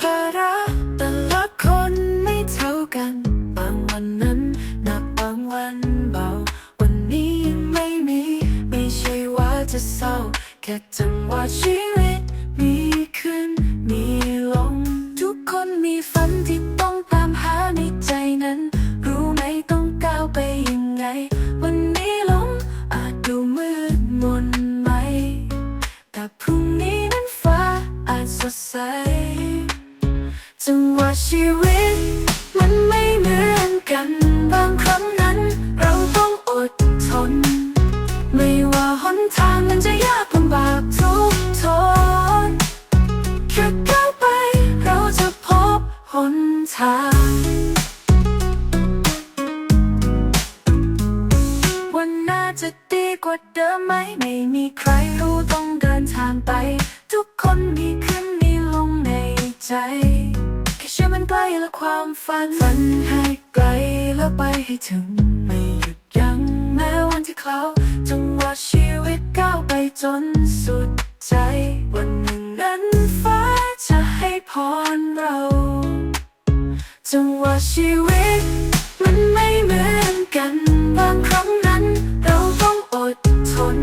ภาระแต่ละคนไม่เท่ากัน บางวันนั้นหนักบางวันเบา วันนี้ยังไม่มี ไม่ใช่ว่าจะเศร้า แค่จังหวะชีวิตมีขึ้น มีลง ทุกคนมีฝันที่ต้องตามหาในใจนั้น รู้ไหมต้องก้าวไปยังไง วันนี้ลงอาจดูมืดมนไหม แต่พรุ่งนี้นั้นฟ้าอาจสดใส ชีวิต มันไม่เหมือนกัน บางครั้งนั้น เราต้องอดทน ไม่ว่าหนทางมันจะยากลำบากทุกทนแค่ก้าวไป เราจะพบหนทางวันหน้าจะดีกว่าเดิมไหม ไม่มีใครรู้ต้องเดินทางไป ทุกคนมีขึ้นมีลงในใจ ความฝันฝันให้ไกลแล้วไปให้ถึง ไม่หยุดยั้งแม้วันที่เขาจังหวะชีวิตก้าวไปจนสุดใจ วันหนึ่งนั้นฟ้าจะให้พรเรา จังหวะชีวิต มันไม่เหมือนกัน บางครั้งนั้นเราต้องอดทน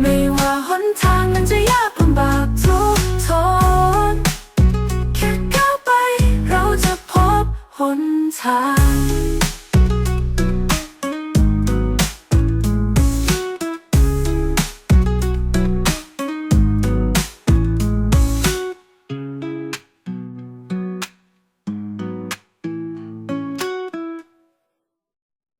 ไม่ว่าหนทางมันจะยากลำบากทุก นทาง